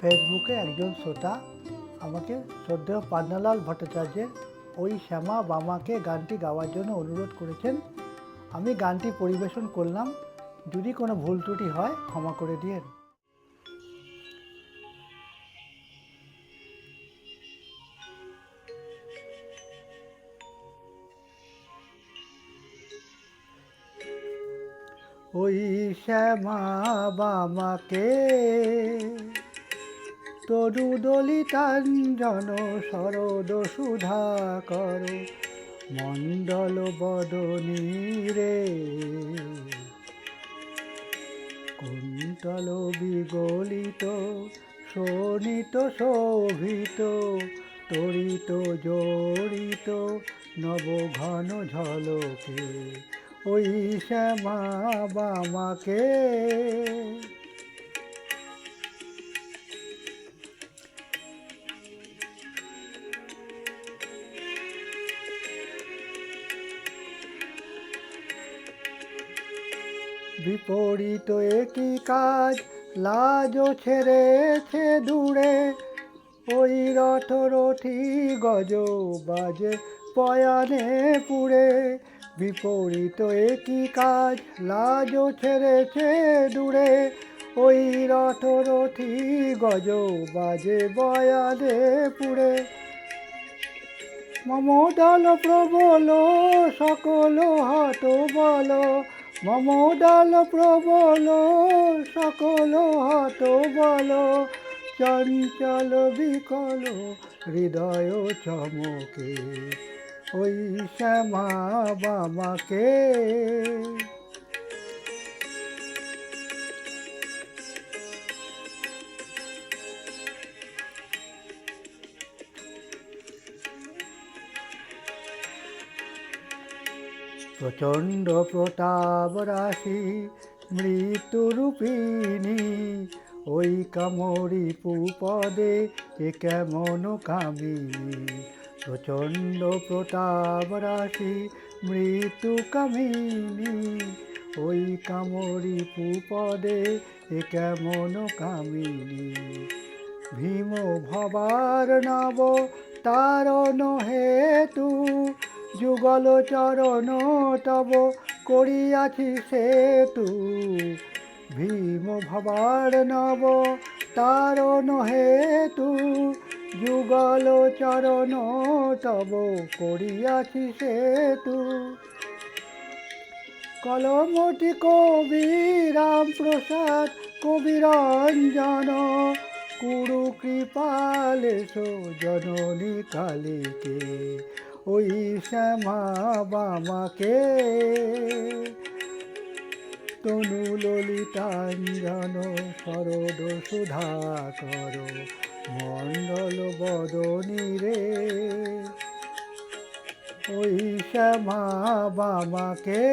ফেসবুকে একজন শ্রোতা আমাকে শ্রদ্ধেয় পান্নালাল ভট্টাচার্যের ওই শ্যামা বামাকে গানটি গাওয়ার জন্য অনুরোধ করেছেন। আমি গানটি পরিবেশন করলাম। যদি কোনো ভুল ত্রুটি হয়, ক্ষমা করে দিয়েন। ওই শ্যামা বামাকে তরু দলিতাঞ্জন শরদ সুধাকর মণ্ডল বদনী রে। কুন্তল বিগলিত, শোণিত, শোভিত তরিত জড়িত নব ঘন ঝলকে ওই শ্যামা বামাকে বিপরীত একই কাজ লাজও ছেড়েছে দূরে। ওই রথ রথি গজ বাজে পয়ানে পুড়ে। বিপরীত একই কাজ লাজও ছেড়েছে দূরে। ওই রথ রথি গজ বাজে বয়ানে পুড়ে। মম দল প্রবল সকল হত বল মম দল প্রবল সকল হত বল। চঞ্চল বিকল হৃদয় চমকে। ওই শ্যামা বামাকে প্রচণ্ড প্রতাপ রাশি মৃত্যুরূপিণী ওই কামড়ি পুপদে এ কেমন কামিনী? প্রচণ্ড প্রতাপ রাশি, মৃত্যু কামিনী। ওই কামরি পুপদে এ কেমন কামিনী? ভীম ভবার নব তারণ হেতু যুগল চরণ তব করিয়াছি সেতু ভীম ভবার নব তারণ হেতু যুগল চরণ তব করিয়াছি সেতু কলমটি কবি রাম প্রসাদ, কবিরঞ্জন। কুরু কৃপালেশ জননী কালীকে। ওই শ্যামা বামাকে তনু ললিতাঞ্জন সরদ সুধা কর মণ্ডল বদনী রে। ওই শ্যামা বামাকে